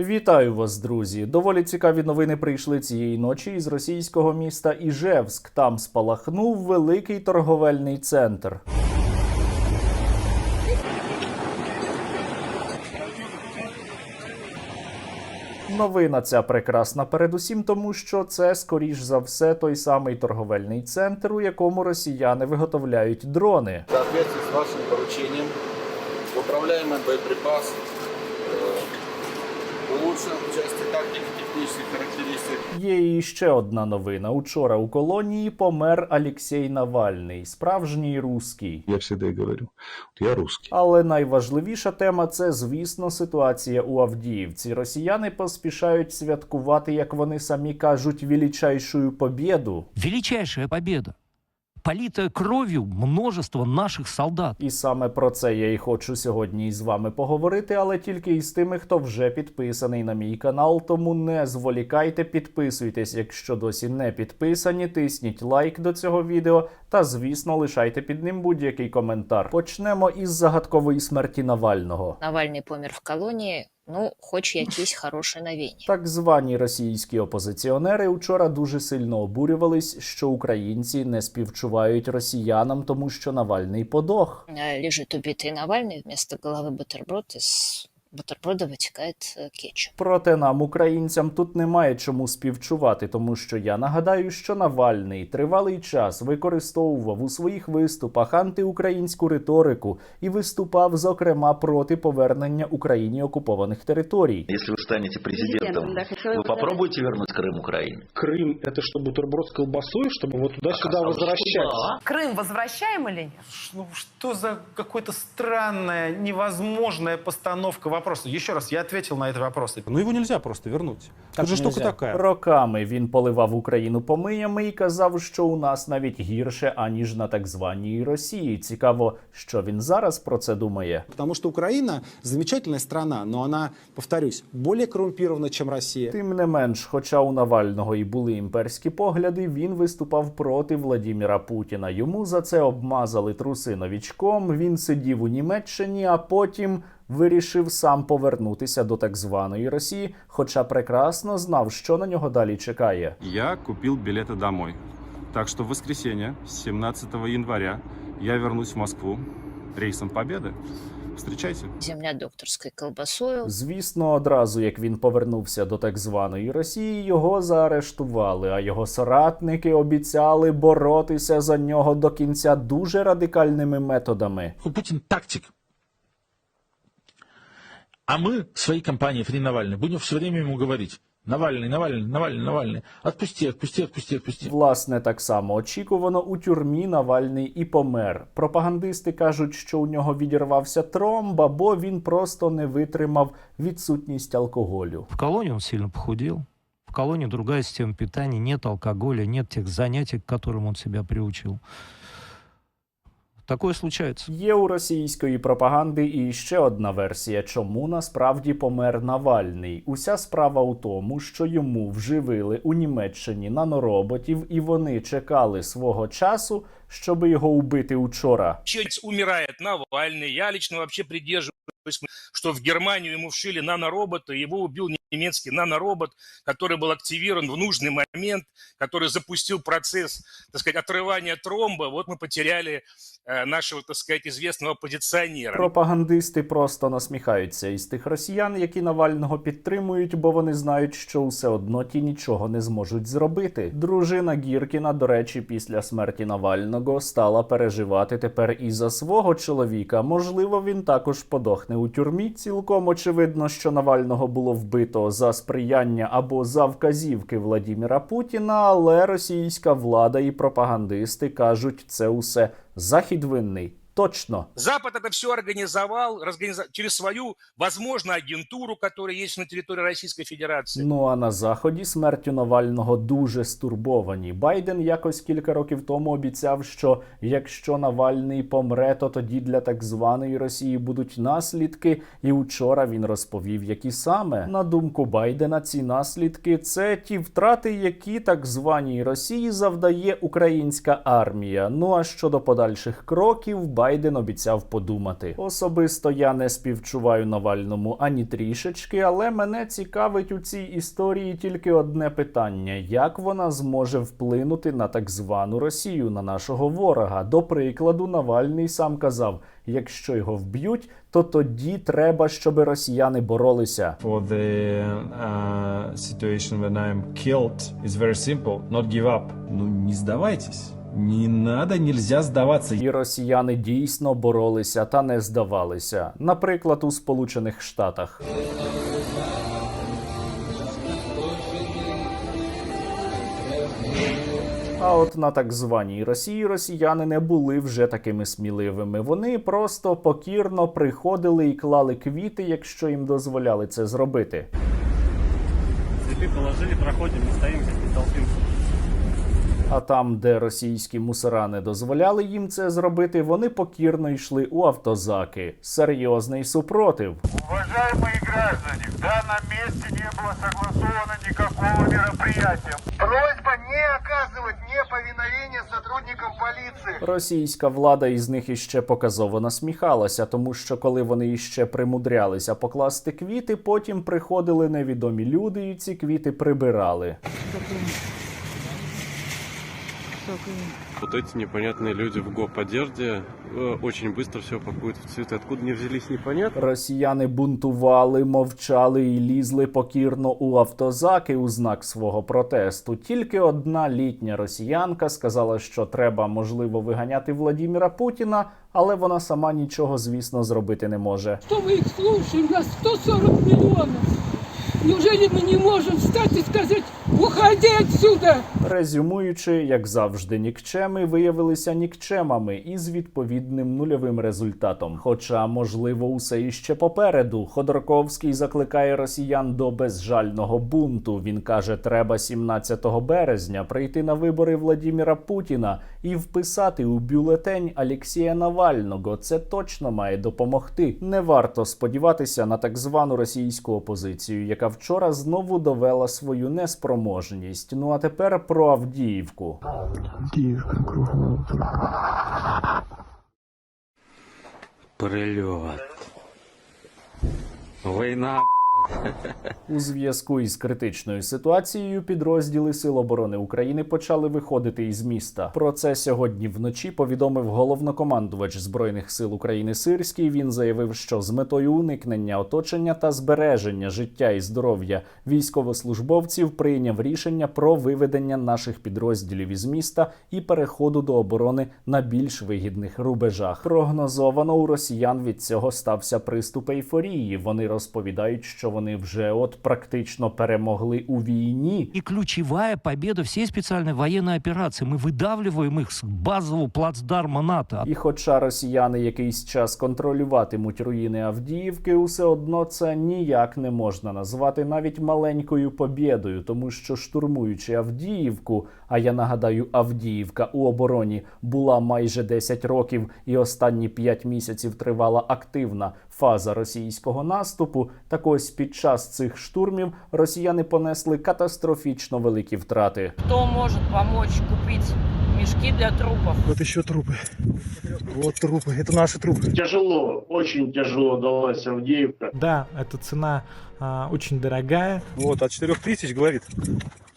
Вітаю вас, друзі! Доволі цікаві новини прийшли цієї ночі із російського міста Іжевськ. Там спалахнув великий торговельний центр. Новина ця прекрасна передусім тому, що це скоріш за все той самий торговельний центр, у якому росіяни виготовляють дрони. Соответствии с вашим поручением управляемый боеприпас улучшен в части тактики технических характеристик. Є і ще одна новина. Учора у колонії помер Алексій Навальний, справжній руський. Я всегда и говорю, я русский. Але найважливіша тема це, звісно, ситуація у Авдіївці. Росіяни поспішають святкувати, як вони самі кажуть, величайшую побєду. Величайшая победа. Политая кровью множество наших солдат. І саме про це я і хочу сьогодні із вами поговорити, але тільки із тими, хто вже підписаний на мій канал. Тому не зволікайте, підписуйтесь, якщо досі не підписані, тисніть лайк до цього відео та, звісно, лишайте під ним будь-який коментар. Почнемо із загадкової смерті Навального. Навальний помер в колонії. Ну, хоч якісь хороші новини. Так звані російські опозиціонери вчора дуже сильно обурювались, що українці не співчувають росіянам, тому що Навальний подох. Э, Лежит убитый Навальный, вместо головы бутерброд, из бутерброда вытекает э, кетчуп. Проте нам, українцям, тут немає чому співчувати, тому що я нагадаю, що Навальний тривалий час використовував у своїх виступах антиукраїнську риторику і виступав, зокрема, проти повернення Україні окупованих територій. Если вы станете президентом, Президентом, да, хотела вы бы задать. попробуете вернуть Крым Украине? Крым это что, бутерброд с колбасой, чтобы вот туда-сюда Оказалось, что возвращать? да. Крым возвращаем или нет? Ну что за какой-то странная, невозможная постановка вопроса? Еще раз, я ответил на этот вопрос. Ну его нельзя просто вернуть. Тут же штука такая. Роками він поливав Україну помиями і казав, що у нас навіть гірше аніж на так званій Росії. Цікаво, що він зараз про це думає. Потому что Украина замечательная страна, но она, повторюсь, более коррумпирована, чем Россия. Тим не менш, хоча у Навального і були імперські погляди, він виступав проти Владіміра Путіна. Йому за це обмазали труси новічком. Він сидів у Німеччині, а потім вирішив сам повернутися до так званої Росії, хоча прекрасно знав, що на нього далі чекає. Я купил билеты домой. Так что в воскресенье, 17 января, я вернусь в Москву рейсом Победы. Встречайте. Земля докторською колбасою. Звісно, одразу як він повернувся до так званої Росії, його заарештували, а його соратники обіцяли боротися за нього до кінця дуже радикальними методами. Путин тактик. А мы, своей компанией Фри Навальный, будем все время ему говорить, Навальный, Навальный, Навальный, Навальный, отпусти, отпусти, отпусти, отпусти. Власне, так само очікувано у тюрмі Навальний і помер. Пропагандисти кажуть, що у нього відірвався тромб, або він просто не витримав відсутність алкоголю. В колонии он сильно похудел. В колонии другая система питания, нет алкоголя, нет тех занятий, к которым он себя приучил. Такое случается. Є у російської пропаганди і ще одна версія, чому насправді помер Навальний. Уся справа у тому, що йому вживили у Німеччині нанороботів, і вони чекали свого часу, щоб його убити учора. Сейчас умирает Навальный. Я лично вообще придерживаюсь, что в Германию ему вшили наноробота, его убил немецкий наноробот, который был активирован в нужный момент, который запустил процесс, так сказать, отрывания тромба. Вот мы потеряли э, нашего, так сказать, известного оппозиционера. Пропагандисти просто насміхаються із тих росіян, які Навального підтримують, бо вони знають, що все одно ті нічого не зможуть зробити. Дружина Гіркіна, до речі, після смерті Навального стала переживати тепер і за свого чоловіка. Можливо, він також подохне у тюрмі. Цілком очевидно, що Навального було вбито за сприяння або за вказівки Владіміра Путіна, але російська влада і пропагандисти кажуть, це усе захід винний. Точно. Запад это все организовал организа- через свою, возможно, агентуру, которая есть на территории Российской Федерации. Ну а на заході смертю Навального дуже стурбовані. Байден якось кілька років тому обіцяв, що якщо Навальний помре, то тоді для так званої Росії будуть наслідки. І учора він розповів, які саме на думку Байдена ці наслідки це ті втрати, які так званій Росії завдає українська армія. Ну а щодо подальших кроків, Байден Байден обіцяв подумати. Особисто я не співчуваю Навальному ані трішечки, але мене цікавить у цій історії тільки одне питання: як вона зможе вплинути на так звану Росію, на нашого ворога? До прикладу, Навальний сам казав: якщо його вб'ють, то тоді треба, щоб росіяни боролися. For the uh, situation when I'm killed is very simple. Not give up. Ну не сдавайтесь. Не надо, нельзя сдаваться. І росіяни дійсно боролися та не здавалися. Наприклад, у Сполучених Штатах. А от на так званій Росії росіяни не були вже такими сміливими. Вони просто покірно приходили і клали квіти, якщо їм дозволяли це зробити. Цветы положили, проходим, не стоим здесь, не толпимся. А там, де російські мусора не дозволяли їм це зробити, вони покірно йшли у автозаки. Серйозний супротив. Уважаемые граждане, в данном месте не было согласовано никакого мероприятия. Просьба не оказывать неповиновение сотрудникам полиции. Російська влада із них іще показово насміхалася, тому що коли вони іще примудрялися покласти квіти, потім приходили невідомі люди і ці квіти прибирали. Вот эти непонятные люди в гоп-одежде э, очень быстро все пакуют в цветы. Откуда они взялись, непонятно. Росіяни бунтували, мовчали і лізли покірно у автозаки у знак свого протесту. Тільки одна літня росіянка сказала, що треба можливо виганяти Владіміра Путіна, але вона сама нічого, звісно, зробити не може. Что мы их слушаем? Нас 140 миллионов. Неужели мы не можем встать и сказать, Уходи отсюда? Резюмуючи, як завжди, нікчеми виявилися нікчемами із відповідним нульовим результатом. Хоча, можливо, усе іще попереду. Ходорковський закликає росіян до безжального бунту. Він каже, треба 17 березня прийти на вибори Владіміра Путіна і вписати у бюлетень Алексія Навального. Це точно має допомогти. Не варто сподіватися на так звану російську опозицію, яка вчора знову довела свою неспроможність. Ну а тепер про Авдіївку. Авдіївка кругом. Прильот. Війна. У зв'язку із критичною ситуацією підрозділи Сил оборони України почали виходити із міста. Про це сьогодні вночі повідомив головнокомандувач збройних сил України Сирський. Він заявив, що з метою уникнення оточення та збереження життя і здоров'я військовослужбовців прийняв рішення про виведення наших підрозділів із міста і переходу до оборони на більш вигідних рубежах. Прогнозовано у росіян від цього стався приступ ейфорії. Вони розповідають, що вони вже от практично перемогли у війні. И ключевая победа всей специальной военной операции. Мы выдавливаем их с базового плацдарма НАТО. І хоча росіяни якийсь час контролюватимуть руїни Авдіївки, усе одно це ніяк не можна назвати навіть маленькою побєдою, тому що штурмуючи Авдіївку, а я нагадаю, Авдіївка у обороні була майже 10 років, і останні 5 місяців тривала активна фаза російського наступу. Так ось під час цих штурмів росіяни понесли катастрофічно великі втрати. Кто может помочь купить мешки для трупов? Вот еще трупы. Вот трупы. Это наши трупы. Тяжело, очень тяжело далась Авдеевка. Да, эта цена а, очень дорогая. Вот, от 4 тысяч, говорит,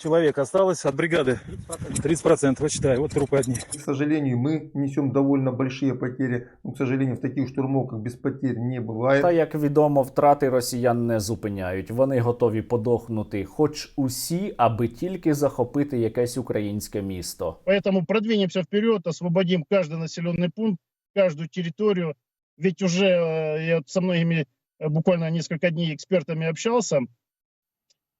человек осталось от бригады. 30%, вот считай, вот трупы одни. К сожалению, мы несем довольно большие потери. Но, к сожалению, в таких штурмовках без потерь не бывает. Та як відомо, втрати росіян не зупиняють. Вони готові подохнути, хоч усі, аби тільки захопити якесь українське місто. Поэтому продвинемся вперед, освободим каждый населенный пункт, каждую территорию. Ведь уже э, я вот со многими э, буквально несколько дней экспертами общался,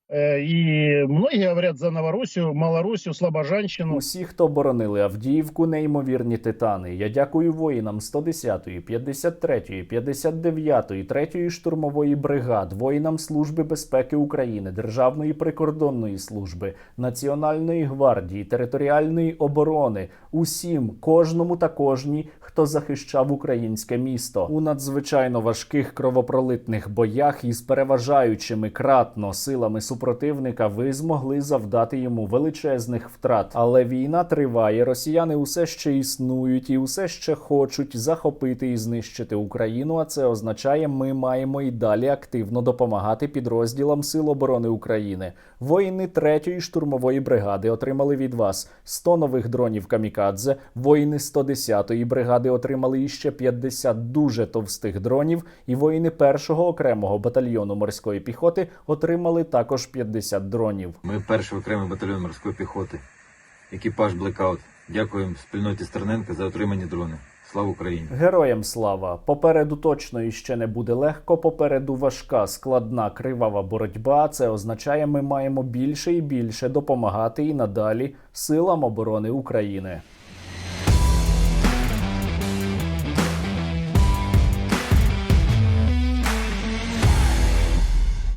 э, и многие говорят за Новороссию, Малороссию, Слобожанщину. Усі, хто боронили Авдіївку, неймовірні титани. Я дякую воїнам 110-ї, 53-ї, 59-ї, 3-ї штурмової бригад, воїнам Служби безпеки України, Державної прикордонної служби, Національної гвардії, територіальної оборони, усім, кожному та кожній, хто захищав українське місто у надзвичайно важких кровопролитних боях із переважаючими кратно силами супротивника супротивника, ви змогли завдати йому величезних втрат. Але війна триває. Росіяни усе ще існують і усе ще хочуть захопити і знищити Україну. А це означає, ми маємо і далі активно допомагати підрозділам Сил оборони України. Воїни 3-ї штурмової бригади отримали від вас 100 нових дронів камікадзе. Воїни 110-ї бригади отримали іще 50 дуже товстих дронів. І воїни 1-го окремого батальйону морської піхоти отримали також 50 дронів. Ми перший окремий батальйон морської піхоти. Екіпаж Блекаут. Дякуємо спільноті Стерненка за отримані дрони. Слава Україні! Героям слава! Попереду точно іще не буде легко. Попереду важка, складна, кривава боротьба. Це означає, ми маємо більше і більше допомагати і надалі силам оборони України.